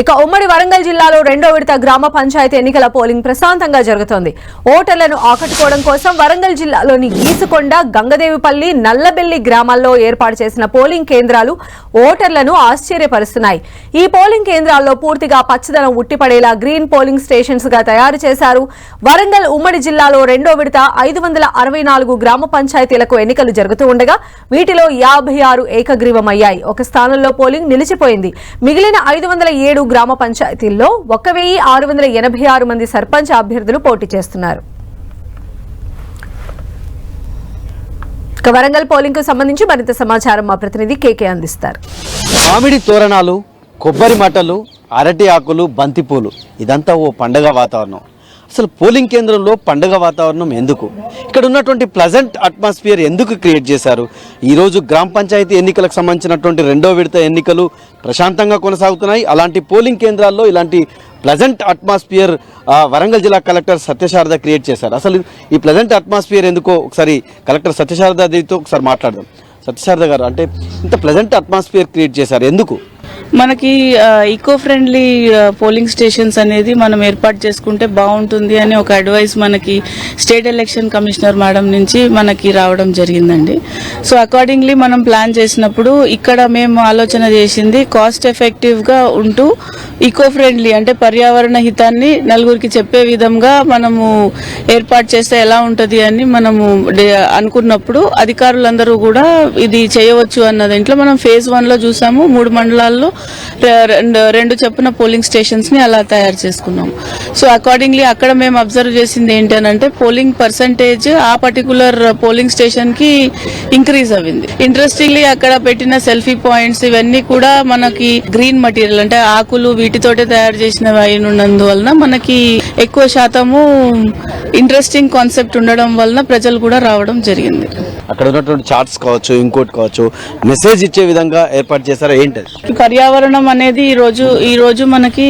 ఇక ఉమ్మడి వరంగల్ జిల్లాలో రెండో విడత గ్రామ పంచాయతీ ఎన్నికల పోలింగ్ ప్రశాంతంగా జరుగుతోంది. ఓటర్లను ఆకట్టుకోవడం కోసం వరంగల్ జిల్లాలోని గీసుకొండ గంగదేవిపల్లి నల్లబెల్లి గ్రామాల్లో ఏర్పాటు చేసిన పోలింగ్ కేంద్రాలు ఓటర్లను ఆశ్చర్యపరుస్తున్నాయి. ఈ పోలింగ్ కేంద్రాల్లో పూర్తిగా పచ్చదనం ఉట్టిపడేలా గ్రీన్ పోలింగ్ స్టేషన్స్గా తయారు చేశారు. వరంగల్ ఉమ్మడి జిల్లాలో రెండో విడత ఐదు వందల అరవై నాలుగు గ్రామ పంచాయతీలకు ఎన్నికలు జరుగుతూ ఉండగా వీటిలో యాభై ఆరు ఏకగ్రీవమయ్యాయి. ఒక స్థానంలో పోలింగ్ నిలిచిపోయింది. మిగిలిన ఐదు వందల ఏడు గ్రామ పంచాయతీల్లో ఒక వెయ్యి ఆరు వందల ఎనభై ఆరు మంది సర్పంచ్ అభ్యర్థులు పోటీ చేస్తున్నారు. వరంగల్ పోలింగ్కు సంబంధించి మరింత సమాచారం మా ప్రతినిధి కేకే అందిస్తారు. మామిడి తోరణాలు కొబ్బరి మటలు అరటి ఆకులు బంతిపూలు ఇదంతా ఓ పండగ వాతావరణం. అసలు పోలింగ్ కేంద్రంలో పండగ వాతావరణం ఎందుకు? ఇక్కడ ఉన్నటువంటి ప్లజెంట్ అట్మాస్ఫియర్ ఎందుకు క్రియేట్ చేశారు? ఈరోజు గ్రామ పంచాయతీ ఎన్నికలకు సంబంధించినటువంటి రెండో విడత ఎన్నికలు ప్రశాంతంగా కొనసాగుతున్నాయి. అలాంటి పోలింగ్ కేంద్రాల్లో ఇలాంటి ప్లజెంట్ అట్మాస్ఫియర్ వరంగల్ జిల్లా కలెక్టర్ సత్యశారద క్రియేట్ చేశారు. అసలు ఈ ప్లజెంట్ అట్మాస్ఫియర్ ఎందుకో ఒకసారి కలెక్టర్ సత్యశారద దేవితో ఒకసారి మాట్లాడదాం. సత్యశారద గారు అంటే ఇంత ప్లజెంట్ అట్మాస్ఫియర్ క్రియేట్ చేశారు. ఎందుకు? మనకి ఈకో ఫ్రెండ్లీ పోలింగ్ స్టేషన్స్ అనేది మనం ఏర్పాటు చేసుకుంటే బాగుంటుంది అని ఒక అడ్వైస్ మనకి స్టేట్ ఎలక్షన్ కమిషనర్ మేడం నుంచి మనకి రావడం జరిగిందండి. సో అకార్డింగ్లీ మనం ప్లాన్ చేసినప్పుడు ఇక్కడ మేము ఆలోచన చేసింది కాస్ట్ ఎఫెక్టివ్గా ఉంటూ ఈకో ఫ్రెండ్లీ అంటే పర్యావరణ హితాన్ని నలుగురికి చెప్పే విధంగా మనము ఏర్పాటు చేస్తే ఎలా ఉంటుంది అని మనము డే- అనుకున్నప్పుడు అధికారులందరూ కూడా ఇది చేయవచ్చు అన్న దీంట్లో మనం ఫేజ్ వన్లో చూసాము. మూడు మండలాల్లో రెండు రెండు చెప్పున పోలింగ్ స్టేషన్స్ని అలా తయారు చేసుకున్నాము. సో అకార్డింగ్లీ అక్కడ మేము అబ్జర్వ్ చేసింది ఏంటి అని అంటే పోలింగ్ పర్సంటేజ్ ఆ పర్టికులర్ పోలింగ్ స్టేషన్కి ఇంక్రీజ్ అయింది. ఇంట్రెస్టింగ్లీ అక్కడ పెట్టిన సెల్ఫీ పాయింట్స్ ఇవన్నీ కూడా మనకి గ్రీన్ మటీరియల్ అంటే ఆకులు వీటితోటే తయారు చేసినవి అయినందువలన మనకి ఎక్కువ శాతము ఇంట్రెస్టింగ్ కాన్సెప్ట్ ఉండడం వలన ప్రజలు కూడా రావడం జరిగింది. అక్కడ ఉన్నటువంటి చార్ట్స్ కావచ్చు ఇంకోటి కావచ్చు మెసేజ్ ఇచ్చే విధంగా ఏర్పాటు చేశారా? ఏంటి పర్యావరణం అనేది ఈ రోజు ఈ రోజు మనకి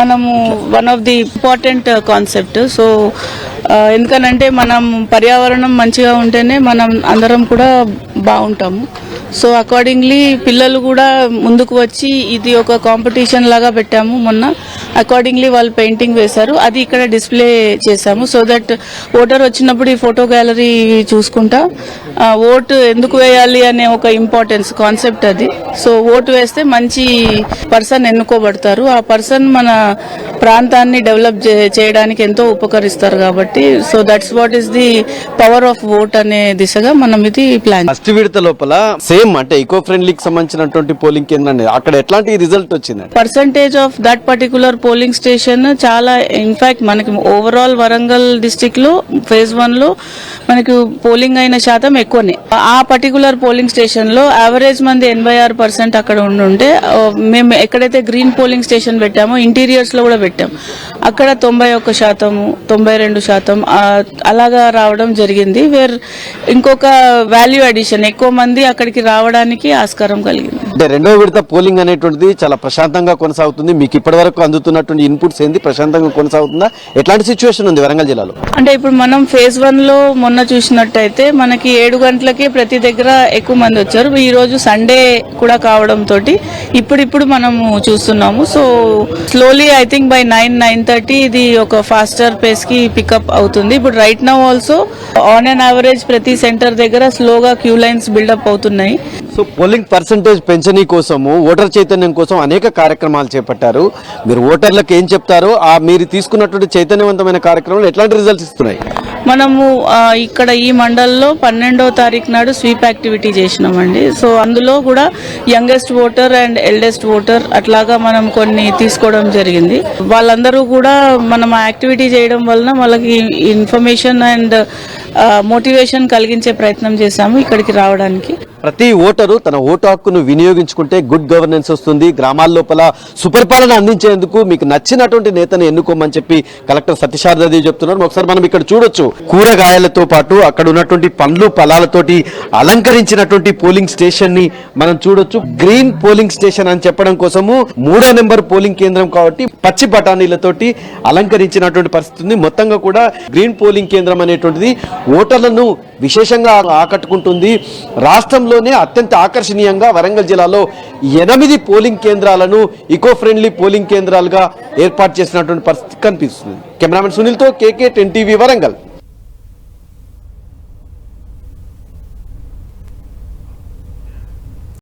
మనము one of the important concept so ఎందుకనంటే మనం పర్యావరణం మంచిగా ఉంటేనే మనం అందరం కూడా బాగుంటాము. సో అకార్డింగ్లీ పిల్లలు కూడా ముందుకు వచ్చి ఇది ఒక కాంపిటీషన్ లాగా పెట్టాము మొన్న. అకార్డింగ్లీ వాళ్ళు పెయింటింగ్ వేశారు. అది ఇక్కడ డిస్ప్లే చేశాము. సో దట్ ఓటర్ వచ్చినప్పుడు ఈ ఫోటో గ్యాలరీ చూసుకుంటా. ఓటు ఎందుకు వేయాలి అనే ఒక ఇంపార్టెన్స్ కాన్సెప్ట్ అది. సో ఓటు వేస్తే మంచి పర్సన్ ఎన్నుకోబడతారు. ఆ పర్సన్ మన ప్రాంతాన్ని డెవలప్ చేయడానికి ఎంతో ఉపకరిస్తారు కాబట్టి so that's what is the power of vote అనే దిశగా మనం ఇది ప్లాన్ ఫస్ట్ విడత లోపల సేమ్ అంటే ఈకో ఫ్రెండ్లీకి సంబంధించినటువంటి పోలింగ్ కేంద్రం అక్కడ ఎట్లాంటి రిజల్ట్ వచ్చిందండి? Percentage of that particular polling station చాలా ఇన్ఫాక్ట్ మనకి ఓవరాల్ వరంగల్ డిస్టిక్లో ఫేజ్ వన్లో మనకి పోలింగ్ అయిన శాతం ఎక్కువనే. ఆ పర్టికులర్ పోలింగ్ స్టేషన్లో యావరేజ్ మంది ఎనభై ఆరు పర్సెంట్ అక్కడ ఉండుంటే మేము ఎక్కడైతే గ్రీన్ పోలింగ్ స్టేషన్ పెట్టామో ఇంటీరియర్స్లో కూడా పెట్టాం. అక్కడ తొంభై ఒక్క శాతము తొంభై రెండు శాతం అలాగా రావడం జరిగింది. వేర్ ఇంకొక వాల్యూ అడిషన్ ఎక్కువ మంది అక్కడికి రావడానికి ఆస్కారం కలిగింది. అంటే రెండో విడత పోలింగ్ అనేటువంటిది చాలా ప్రశాంతంగా కొనసాగుతుంది. మీకు ఇప్పటి వరకు అందుతున్నటువంటి ఇన్పుట్స్ ఏంది? ప్రశాంతంగా కొనసాగుతుందా? ఎట్లాంటి సిచ్యువేషన్ ఉంది వరంగల్ జిల్లాలో? అంటే ఇప్పుడు మనం ఫేజ్ వన్లో మొన్న చూసినట్టయితే మనకి ఏడు గంటలకే ప్రతి దగ్గర ఎక్కువ మంది వచ్చారు. ఈ రోజు సండే కూడా కావడంతో ఇప్పుడిప్పుడు మనము చూస్తున్నాము. So slowly I think by nine nine thirty ఇది ఒక ఫాస్టర్ పేస్కి పికప్ అవుతుంది. ఇప్పుడు right now also on an average ప్రతి సెంటర్ దగ్గర స్లోగా క్యూ లైన్స్ బిల్డప్ అవుతున్నాయి. సో పోలింగ్ పర్సంటేజ్ పెంచనీ కోసము ఓటర్ చైతన్యం కోసం అనేక కార్యక్రమాలు చేపట్టారు. మీరు ఓటర్లకు ఏం చెప్తారో ఆ మీరు తీసుకున్నటువంటి చైతన్యవంతమైన కార్యక్రమాలు ఎట్లాంటి రిజల్ట్స్ ఇస్తున్నాయి? మనము ఇక్కడ ఈ మండల్లో పన్నెండో తారీఖు నాడు స్వీప్ యాక్టివిటీ చేసినామండి. సో అందులో కూడా youngest voter and eldest voter అట్లాగా మనం కొన్ని తీసుకోవడం జరిగింది. వాళ్ళందరూ కూడా మనం ఆ యాక్టివిటీ చేయడం వలన వాళ్ళకి ఇన్ఫర్మేషన్ అండ్ మోటివేషన్ కలిగించే ప్రయత్నం చేశాము ఇక్కడికి రావడానికి. ప్రతి ఓటరు తన ఓటు హక్కును వినియోగించుకుంటే గుడ్ గవర్నెన్స్ వస్తుంది. గ్రామాల లోపల సుపరిపాలన అందించేందుకు మీకు నచ్చినటువంటి నేతను ఎన్నుకోమని చెప్పి కలెక్టర్ సత్యశారదాదేవి చెప్తున్నారు. ఒకసారి మనం ఇక్కడ చూడొచ్చు. కూరగాయలతో పాటు అక్కడ ఉన్నటువంటి పండ్లు ఫలాలతోటి అలంకరించినటువంటి పోలింగ్ స్టేషన్ని మనం చూడొచ్చు. గ్రీన్ పోలింగ్ స్టేషన్ అని చెప్పడం కోసము మూడో నెంబర్ పోలింగ్ కేంద్రం కాబట్టి పచ్చి బఠానీలతోటి అలంకరించినటువంటి పరిస్థితి ఉంది మొత్తంగా కూడా గ్రీన్ పోలింగ్ కేంద్రం అనేటువంటిది ఓటర్లను విశేషంగా ఆకట్టుకుంటుంది. రాష్ట్రంలో జిల్లాలోనే అత్యంత ఆకర్షణీయంగా వరంగల్ జిల్లాలో ఎనిమిది పోలింగ్ కేంద్రాలను ఈకో ఫ్రెండ్లీ పోలింగ్ కేంద్రాలుగా ఏర్పాటు చేసినటువంటి పరిస్థితి కనిపిస్తుంది. కెమెరామెన్ సునీల్తో కేకే టెన్ టీవీ వరంగల్.